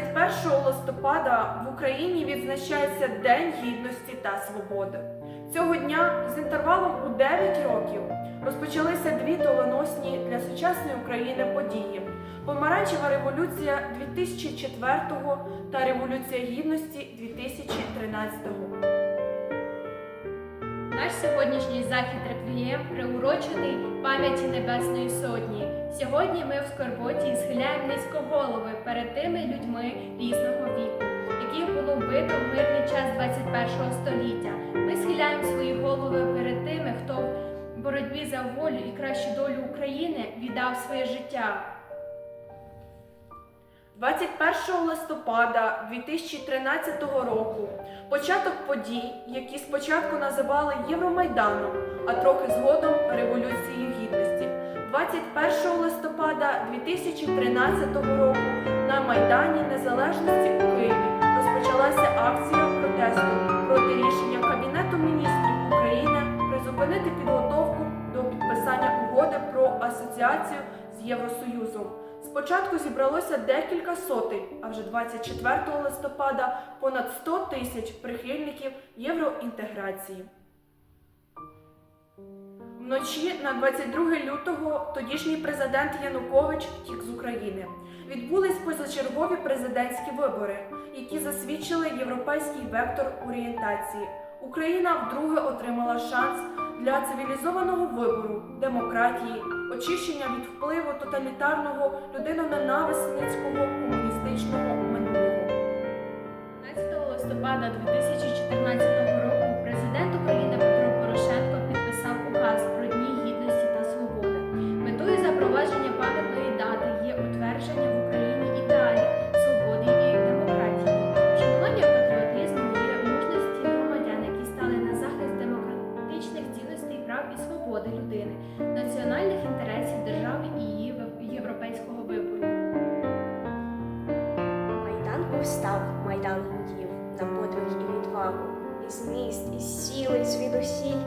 21 листопада в Україні відзначається День Гідності та Свободи. Цього дня з інтервалом у 9 років розпочалися дві доленосні для сучасної України події: Помаранчева революція 2004 та Революція Гідності 2013. Наш сьогоднішній захід реквієм приурочений пам'яті Небесної Сотні. Сьогодні ми в скорботі схиляємо низько голови перед тими людьми різного віку, яких було вбито в мирний час 21 століття. Ми схиляємо свої голови перед тими, хто в боротьбі за волю і кращу долю України віддав своє життя. 21 листопада 2013 року початок подій, які спочатку називали Євромайданом, а трохи згодом Революцією. 21 листопада 2013 року на Майдані Незалежності у Києві розпочалася акція протесту проти рішення Кабінету міністрів України призупинити підготовку до підписання угоди про асоціацію з Євросоюзом. Спочатку зібралося декілька сотень, а вже 24 листопада понад 100 тисяч прихильників євроінтеграції. Вночі на 22 лютого тодішній президент Янукович втік з України. Відбулись позачергові президентські вибори, які засвідчили європейський вектор орієнтації. Україна вдруге отримала шанс для цивілізованого вибору, демократії, очищення від впливу тоталітарного людиноненависницького комуністичного минулого. 15 листопада 2014 року повстав, майдан гудів на подвиг і відвагу. Із міст, із сіл, і звідусіль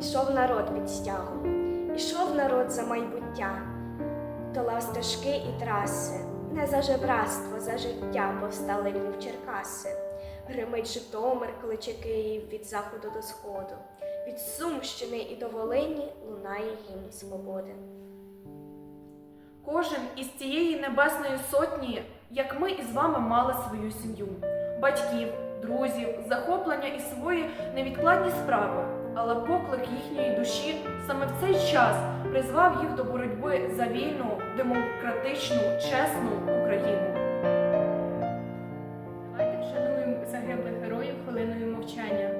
ішов народ під стягом, ішов народ за майбуття, долав стежки і траси, не за жебратство, за життя повстали Львів Черкаси. Гримить Житомир, кличе Київ від заходу до сходу, від Сумщини і до Волині лунає гімн свободи. Кожен із цієї небесної сотні, як ми із вами мали свою сім'ю, батьків, друзів, захоплення і свої невідкладні справи. Але поклик їхньої душі саме в цей час призвав їх до боротьби за вільну, демократичну, чесну Україну. Давайте вшануємо загиблих героїв хвилиною мовчання.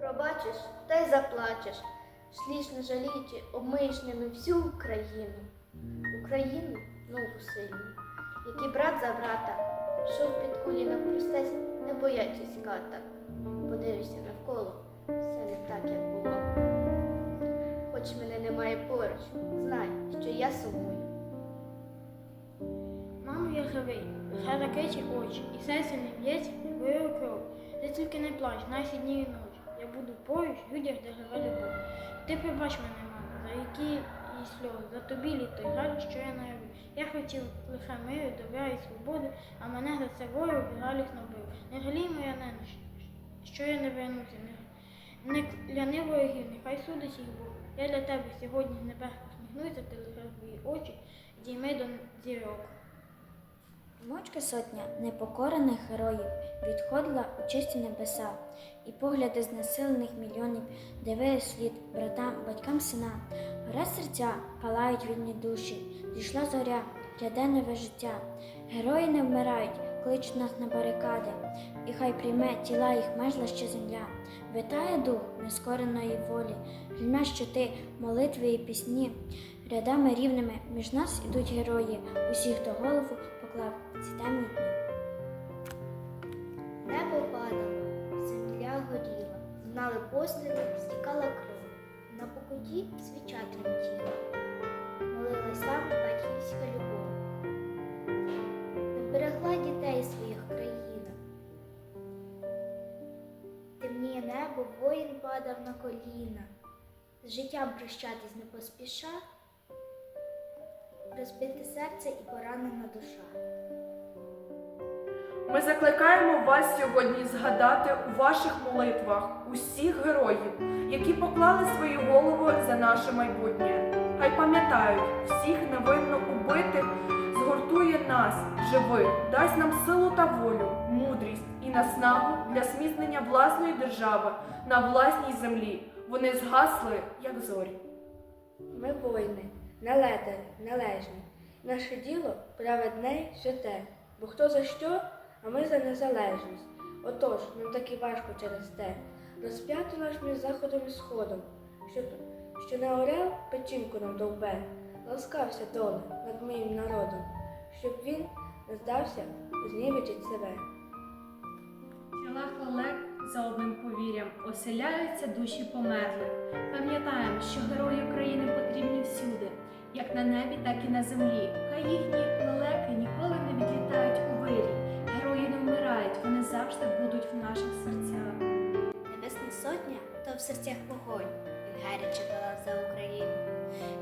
Пробачиш та й заплачеш, шліш не жаліючи, обмиєш всю Україну. Україну нову сильну, який брат за брата, йшов під коліна простець, не боячись ката. Подивишся навколо, все не так, як було. Хоч мене немає поруч, знай, що я сумую. Мамо, я живий, лише закриті очі, і серце не б'ється, не бою кров. Ти тільки не плач, наші дні і. Буду людях, де живе любов. Ти пробач мене, мамо, за які і сльози, за тобі літо жаль, що я не роблю. Я хотів лише миру, добра і свободи, а мене за це ворог жалісно бив. Не жалій моя ненависть, що я не вернуся. Не, не кляни ворогів, нехай судить їх Бог. Я для тебе сьогодні з небес посміхнуся, ти лише свої очі, дійми до зірок. Мовчки сотня непокорених героїв відходила у чисті небеса, і погляди знесилених мільйонів дивились слід братам, батькам сина. Горе серця палають вільні душі, дійшла зоря, ряде нове життя. Герої не вмирають, кличуть нас на барикади, і хай прийме тіла їх межла ще земля. Витає дух нескореної волі, грімя щити, молитви і пісні. Рядами рівними між нас ідуть герої, усіх хто голову поклав темні. Небо падало, земля горіла, знали постріли, стікала кров. На покуті свіча тремтіла, молилась там батьківська любов. Не берегла дітей своїх країна. Темніє небо, воїн падав на коліна. з життям прощатись не поспіша, розбите серце і поранена душа. Ми закликаємо вас сьогодні згадати у ваших молитвах усіх героїв, які поклали свої голови за наше майбутнє. Хай пам'ятають всіх невинно убитих, згуртує нас, живих, дасть нам силу та волю, мудрість і наснагу для зміцнення власної держави на власній землі. Вони згасли, як зорі. Ми воїни, налетарі, належні. Наше діло праведне святе, бо хто за що, а ми за незалежність. Отож, нам так і важко через те. Розп'ято наш між заходом і сходом, що, що на орел печінку нам довбе, ласкався доле над моїм народом, щоб він не здався, знівечить себе. Тілах за одним повір'ям оселяються душі померлих. Пам'ятаємо, що герої України потрібні всюди, як на небі, так і на землі. Хай їхні лелеки ніколи не відлітають у вирій. Герої не вмирають, вони завжди будуть в наших серцях. Небесна сотня то в серцях вогонь. Він гаряче палав за Україну.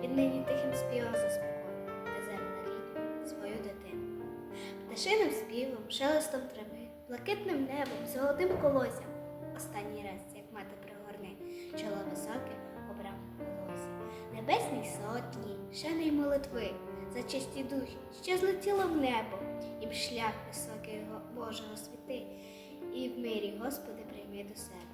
Він нині тихим співом заспокоїв, де земля рідну свою дитину. Пташиним співом, шелестом трави, блакитним небом, золотим колоссям. Останній раз, як мати пригорни, чоло високе. Небесній сотні, шани молитви, за чисті душі, що злетіло в небо, їм шлях високий Божого світи, і в мирі, Господи, прийми до себе.